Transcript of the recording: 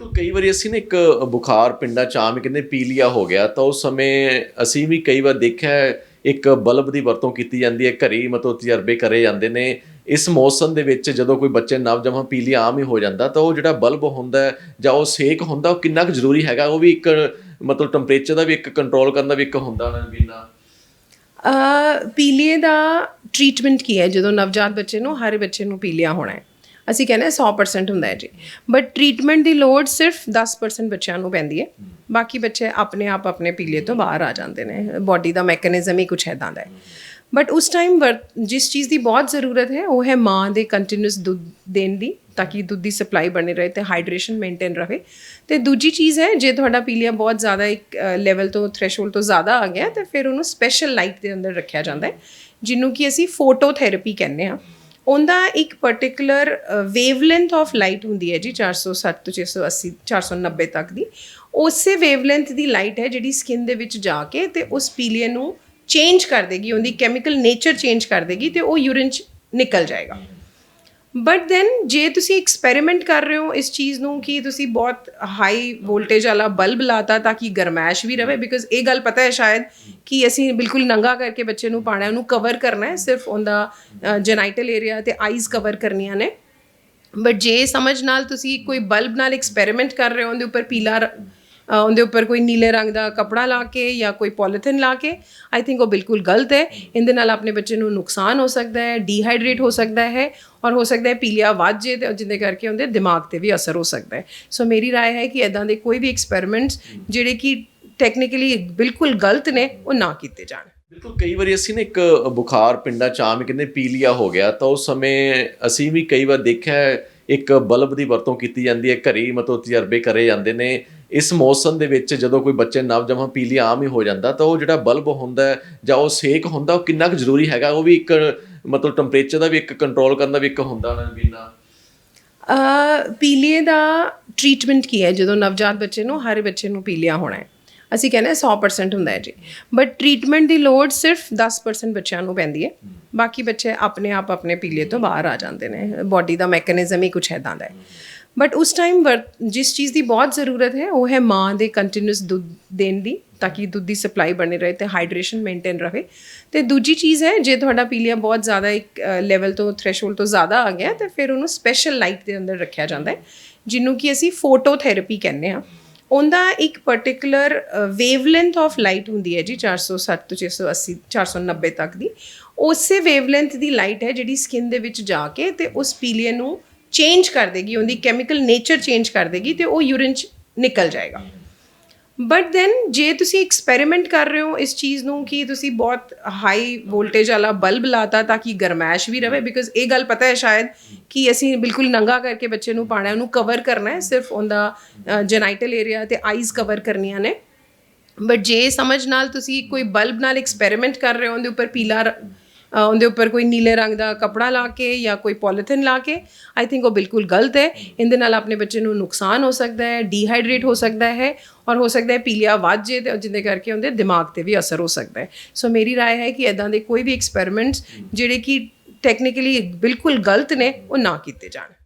ਬਿਲਕੁਲ ਕਈ ਵਾਰੀ ਅਸੀਂ ਨਾ ਇੱਕ ਬੁਖਾਰ ਪਿੰਡਾਂ ਚ ਆਮ ਹੀ ਕਹਿੰਦੇ ਪੀਲੀਆ ਹੋ ਗਿਆ, ਤਾਂ ਉਸ ਸਮੇਂ ਅਸੀਂ ਵੀ ਕਈ ਵਾਰ ਦੇਖਿਆ ਇੱਕ ਬਲਬ ਦੀ ਵਰਤੋਂ ਕੀਤੀ ਜਾਂਦੀ ਹੈ, ਘਰੇ ਮਤਲਬ ਤਜਰਬੇ ਕਰੇ ਜਾਂਦੇ ਨੇ। ਇਸ ਮੌਸਮ ਦੇ ਵਿੱਚ ਜਦੋਂ ਕੋਈ ਬੱਚੇ ਨਵਜੰਮਾ ਪੀਲੀਆ ਆਮ ਹੀ ਹੋ ਜਾਂਦਾ, ਤਾਂ ਉਹ ਜਿਹੜਾ ਬਲਬ ਹੁੰਦਾ ਜਾਂ ਉਹ ਸੇਕ ਹੁੰਦਾ, ਉਹ ਕਿੰਨਾ ਕੁ ਜ਼ਰੂਰੀ ਹੈਗਾ? ਉਹ ਵੀ ਇੱਕ ਮਤਲਬ ਟੈਂਪਰੇਚਰ ਦਾ ਵੀ ਇੱਕ ਕੰਟਰੋਲ ਕਰਨ ਦਾ ਵੀ ਇੱਕ ਹੁੰਦਾ ਨਾ ਬਿਨਾ। ਪੀਲੀਏ ਦਾ ਟ੍ਰੀਟਮੈਂਟ ਕੀ ਹੈ? ਜਦੋਂ ਨਵਜਾਤ ਬੱਚੇ ਨੂੰ, ਹਰ ਬੱਚੇ ਨੂੰ ਪੀਲੀਆ ਹੋਣਾ ਹੈ। ਅਸੀਂ ਕਹਿੰਦੇ ਹਾਂ 100% ਹੁੰਦਾ ਹੈ ਜੀ। ਬਟ ਟ੍ਰੀਟਮੈਂਟ ਦੀ ਲੋੜ ਸਿਰਫ 10% ਬੱਚਿਆਂ ਨੂੰ ਪੈਂਦੀ ਹੈ। ਬਾਕੀ ਬੱਚੇ ਆਪਣੇ ਆਪ ਆਪਣੇ ਪੀਲੇ ਤੋਂ ਬਾਹਰ ਆ ਜਾਂਦੇ ਨੇ। ਬਾਡੀ ਦਾ ਮੈਕੈਨਿਜ਼ਮ ਹੀ ਕੁਝ ਇਦਾਂ ਦਾ ਹੈ। ਬਟ ਉਸ ਟਾਈਮ ਜਿਸ ਚੀਜ਼ ਦੀ ਬਹੁਤ ਜ਼ਰੂਰਤ ਹੈ, ਉਹ ਹੈ ਮਾਂ ਦੇ ਕੰਟੀਨਿਊਸ ਦੁੱਧ ਦੇਣ ਦੀ, ਤਾਂ ਕਿ ਦੁੱਧ ਦੀ ਸਪਲਾਈ ਬਣੀ ਰਹੇ ਤੇ ਹਾਈਡਰੇਸ਼ਨ ਮੇਨਟੇਨ ਰਹੇ। ਤੇ ਦੂਜੀ ਚੀਜ਼ ਹੈ, ਜੇ ਤੁਹਾਡਾ ਪੀਲੀਆ ਬਹੁਤ ਜ਼ਿਆਦਾ ਇੱਕ ਲੈਵਲ ਤੋਂ ਥ੍ਰੈਸ਼ੋਲਡ ਤੋਂ ਜ਼ਿਆਦਾ ਆ ਗਿਆ, ਤੇ ਫਿਰ ਉਹਨੂੰ ਸਪੈਸ਼ਲ ਲਾਈਟ ਦੇ ਅੰਦਰ ਰੱਖਿਆ ਜਾਂਦਾ ਹੈ, ਜਿਹਨੂੰ ਕਿ ਅਸੀਂ ਫੋਟੋਥੈਰੇਪੀ ਕਹਿੰਦੇ ਹਾਂ। ਉਹਦਾ ਇੱਕ ਪਾਰਟਿਕੂਲਰ ਵੇਵਲੈਂਥ ਆਫ ਲਾਈਟ ਹੁੰਦੀ ਹੈ ਜੀ 460 ਤੋਂ 680 490 ਤੱਕ ਦੀ। ਉਸੇ ਵੇਵਲੈਂਥ ਦੀ ਲਾਈਟ ਹੈ ਜਿਹੜੀ ਸਕਿਨ ਦੇ ਵਿੱਚ ਜਾ ਕੇ ਤੇ ਉਸ ਪੀਲੀਏ ਨੂੰ ਚੇਂਜ ਕਰ ਦੇਗੀ, ਉਹਦੀ ਕੈਮੀਕਲ ਨੇਚਰ ਚੇਂਜ ਕਰ ਦੇਗੀ ਤੇ ਉਹ ਯੂਰਿਨ ਚ ਨਿਕਲ ਜਾਏਗਾ। ਬਟ ਦੈਨ ਜੇ ਤੁਸੀਂ ਐਕਸਪੈਰੀਮੈਂਟ ਕਰ ਰਹੇ ਹੋ ਇਸ ਚੀਜ਼ ਨੂੰ ਕਿ ਤੁਸੀਂ ਬਹੁਤ ਹਾਈ ਵੋਲਟੇਜ ਵਾਲਾ ਬਲਬ ਲਾਤਾ ਤਾਂ ਕਿ ਗਰਮੈਸ਼ ਵੀ ਰਵੇ ਬਿਕਾਜ਼ ਇਹ ਗੱਲ ਪਤਾ ਹੈ ਸ਼ਾਇਦ ਕਿ ਅਸੀਂ ਬਿਲਕੁਲ ਨੰਗਾ ਕਰਕੇ ਬੱਚੇ ਨੂੰ ਪਾਣਾ ਉਹਨੂੰ ਕਵਰ ਕਰਨਾ ਹੈ, ਸਿਰਫ ਉਹਦਾ ਜੈਨਾਈਟਲ ਏਰੀਆ ਤੇ ਆਈਜ਼ ਕਵਰ ਕਰਨੀਆਂ ਨੇ। ਬਟ ਜੇ ਸਮਝ ਨਾਲ ਤੁਸੀਂ ਕੋਈ ਬਲਬ ਨਾਲ ਐਕਸਪੈਰੀਮੈਂਟ ਕਰ ਰਹੇ ਹੋ, ਉਹਦੇ ਉੱਪਰ ਪੀਲਾ ਉਹਦੇ ਉੱਪਰ ਕੋਈ ਨੀਲੇ ਰੰਗ ਦਾ ਕਪੜਾ ਲਾ ਕੇ ਜਾਂ ਕੋਈ ਪੋਲੀਥਿਨ ਲਾ ਕੇ ਆਈ ਥਿੰਕ ਉਹ ਬਿਲਕੁਲ ਗਲਤ ਹੈ ਇਹਦੇ ਨਾਲ ਆਪਣੇ ਬੱਚੇ ਨੂੰ ਨੁਕਸਾਨ ਹੋ ਸਕਦਾ ਹੈ ਡੀਹਾਈਡਰੇਟ ਹੋ ਸਕਦਾ ਹੈ ਔਰ ਹੋ ਸਕਦਾ ਹੈ ਪੀਲੀਆ ਵੱਧ ਜੇ ਤੇ ਜਿਹਦੇ ਕਰਕੇ ਉਹਦੇ ਦਿਮਾਗ ਤੇ ਵੀ ਅਸਰ ਹੋ ਸਕਦਾ ਹੈ ਸੋ ਮੇਰੀ رائے ਹੈ ਕਿ ਇਦਾਂ ਦੇ ਕੋਈ ਵੀ ਐਕਸਪੈਰੀਮੈਂਟਸ ਜਿਹੜੇ ਕਿ ਟੈਕਨੀਕਲੀ ਬਿਲਕੁਲ ਗਲਤ ਨੇ ਉਹ ਨਾ ਕੀਤੇ ਜਾਣ ਬਿਲਕੁਲ ਕਈ ਵਾਰੀ ਅਸੀਂ ਨਾ ਇੱਕ ਬੁਖਾਰ ਪਿੰਡਾਂ ਚ ਆਮ ਹੀ ਕਹਿੰਦੇ ਪੀਲੀਆ ਹੋ ਗਿਆ ਤਾਂ ਉਸ ਸਮੇਂ ਅਸੀਂ ਵੀ ਕਈ ਵਾਰ ਦੇਖਿਆ ਹੈ, ਇੱਕ ਬਲਬ ਦੀ ਵਰਤੋਂ ਕੀਤੀ ਜਾਂਦੀ ਹੈ, ਘਰੇ ਮਤਲਬ ਤਜਰਬੇ ਕਰੇ ਜਾਂਦੇ ਨੇ। ਇਸ ਮੌਸਮ ਦੇ ਵਿੱਚ ਜਦੋਂ ਕੋਈ ਬੱਚੇ ਨਵਜੰਮਾ ਪੀਲੀਆ ਆਮ ਹੀ ਹੋ ਜਾਂਦਾ, ਤਾਂ ਉਹ ਜਿਹੜਾ ਬਲਬ ਹੁੰਦਾ ਜਾਂ ਉਹ ਸੇਕ ਹੁੰਦਾ, ਉਹ ਕਿੰਨਾ ਕੁ ਜ਼ਰੂਰੀ ਹੈਗਾ? ਉਹ ਵੀ ਇੱਕ ਮਤਲਬ ਟੈਂਪਰੇਚਰ ਦਾ ਵੀ ਇੱਕ ਕੰਟਰੋਲ ਕਰਨ ਦਾ ਵੀ ਇੱਕ ਹੁੰਦਾ ਨਾ ਬਿਨਾ ਪੀਲੀਏ ਦਾ ਟ੍ਰੀਟਮੈਂਟ ਕੀ ਹੈ? ਜਦੋਂ ਨਵਜਾਤ ਬੱਚੇ ਨੂੰ, ਹਰ ਬੱਚੇ ਨੂੰ ਪੀਲੀਆ ਹੋਣਾ ਹੈ। ਅਸੀਂ ਕਹਿੰਦੇ ਹਾਂ 100% ਹੁੰਦਾ ਹੈ ਜੀ। ਬਟ ਟ੍ਰੀਟਮੈਂਟ ਦੀ ਲੋੜ ਸਿਰਫ 10% ਬੱਚਿਆਂ ਨੂੰ ਪੈਂਦੀ ਹੈ। ਬਾਕੀ ਬੱਚੇ ਆਪਣੇ ਆਪ ਆਪਣੇ ਪੀਲੇ ਤੋਂ ਬਾਹਰ ਆ ਜਾਂਦੇ ਨੇ। ਬਾਡੀ ਦਾ ਮੈਕੈਨਿਜ਼ਮ ਹੀ ਕੁਝ ਇਦਾਂ ਦਾ ਹੈ। ਬਟ ਉਸ ਟਾਈਮ ਜਿਸ ਚੀਜ਼ ਦੀ ਬਹੁਤ ਜ਼ਰੂਰਤ ਹੈ, ਉਹ ਹੈ ਮਾਂ ਦੇ ਕੰਟੀਨਿਊਸ ਦੁੱਧ ਦੇਣ ਦੀ, ਤਾਂ ਕਿ ਦੁੱਧ ਦੀ ਸਪਲਾਈ ਬਣੀ ਰਹੇ ਤੇ ਹਾਈਡਰੇਸ਼ਨ ਮੇਨਟੇਨ ਰਹੇ। ਤੇ ਦੂਜੀ ਚੀਜ਼ ਹੈ, ਜੇ ਤੁਹਾਡਾ ਪੀਲੀਆ ਬਹੁਤ ਜ਼ਿਆਦਾ ਇੱਕ ਲੈਵਲ ਤੋਂ ਥ੍ਰੈਸ਼ੋਲਡ ਤੋਂ ਜ਼ਿਆਦਾ ਆ ਗਿਆ, ਤੇ ਫਿਰ ਉਹਨੂੰ ਸਪੈਸ਼ਲ ਲਾਈਟ ਦੇ ਅੰਦਰ ਰੱਖਿਆ ਜਾਂਦਾ ਹੈ, ਜਿਹਨੂੰ ਕਿ ਅਸੀਂ ਫੋਟੋਥੈਰੇਪੀ ਕਹਿੰਦੇ ਹਾਂ। ਉਹਦਾ ਇੱਕ ਪਾਰਟਿਕੂਲਰ ਵੇਵਲੈਂਥ ਆਫ ਲਾਈਟ ਹੁੰਦੀ ਹੈ ਜੀ 460 ਤੋਂ 680 490 ਤੱਕ ਦੀ। ਉਸੇ ਵੇਵਲੈਂਥ ਦੀ ਲਾਈਟ ਹੈ ਜਿਹੜੀ ਸਕਿਨ ਦੇ ਵਿੱਚ ਜਾ ਕੇ ਤੇ ਉਸ ਪੀਲੀਏ ਨੂੰ ਚੇਂਜ ਕਰ ਦੇਗੀ, ਉਹਦੀ ਕੈਮੀਕਲ ਨੇਚਰ ਚੇਂਜ ਕਰ ਦੇਗੀ ਤੇ ਉਹ ਯੂਰਿਨ ਚ ਨਿਕਲ ਜਾਏਗਾ। ਬਟ ਦੈਨ ਜੇ ਤੁਸੀਂ ਐਕਸਪੈਰੀਮੈਂਟ ਕਰ ਰਹੇ ਹੋ ਇਸ ਚੀਜ਼ ਨੂੰ ਕਿ ਤੁਸੀਂ ਬਹੁਤ ਹਾਈ ਵੋਲਟੇਜ ਵਾਲਾ ਬਲਬ ਲਾਤਾ ਤਾਂ ਕਿ ਗਰਮੈਸ਼ ਵੀ ਰਵੇ ਬਿਕਾਜ਼ ਇਹ ਗੱਲ ਪਤਾ ਹੈ ਸ਼ਾਇਦ ਕਿ ਅਸੀਂ ਬਿਲਕੁਲ ਨੰਗਾ ਕਰਕੇ ਬੱਚੇ ਨੂੰ ਪਾਣਾ ਉਹਨੂੰ ਕਵਰ ਕਰਨਾ ਹੈ, ਸਿਰਫ ਉਹਦਾ ਜੈਨਾਈਟਲ ਏਰੀਆ ਤੇ ਆਈਜ਼ ਕਵਰ ਕਰਨੀਆਂ ਨੇ। ਬਟ ਜੇ ਸਮਝ ਨਾਲ ਤੁਸੀਂ ਕੋਈ ਬਲਬ ਨਾਲ ਐਕਸਪੈਰੀਮੈਂਟ ਕਰ ਰਹੇ ਹੋ, ਉਹਦੇ ਉੱਪਰ ਪੀਲਾ ਉਹਦੇ ਉੱਪਰ ਕੋਈ ਨੀਲੇ ਰੰਗ ਦਾ ਕਪੜਾ ਲਾ ਕੇ ਜਾਂ ਕੋਈ ਪੋਲੀਥਿਨ ਲਾ ਕੇ ਆਈ ਥਿੰਕ ਉਹ ਬਿਲਕੁਲ ਗਲਤ ਹੈ ਇਹਦੇ ਨਾਲ ਆਪਣੇ ਬੱਚੇ ਨੂੰ ਨੁਕਸਾਨ ਹੋ ਸਕਦਾ ਹੈ ਡੀਹਾਈਡਰੇਟ ਹੋ ਸਕਦਾ ਹੈ ਔਰ ਹੋ ਸਕਦਾ ਹੈ ਪੀਲੀਆ ਵੱਧ ਜੇ ਤੇ ਜਿਹਦੇ ਕਰਕੇ ਉਹਦੇ ਦਿਮਾਗ ਤੇ ਵੀ ਅਸਰ ਹੋ ਸਕਦਾ ਹੈ ਸੋ ਮੇਰੀ رائے ਹੈ ਕਿ ਇਦਾਂ ਦੇ ਕੋਈ ਵੀ ਐਕਸਪੈਰੀਮੈਂਟਸ ਜਿਹੜੇ ਕਿ ਟੈਕਨੀਕਲੀ ਬਿਲਕੁਲ ਗਲਤ ਨੇ ਉਹ ਨਾ ਕੀਤੇ ਜਾਣ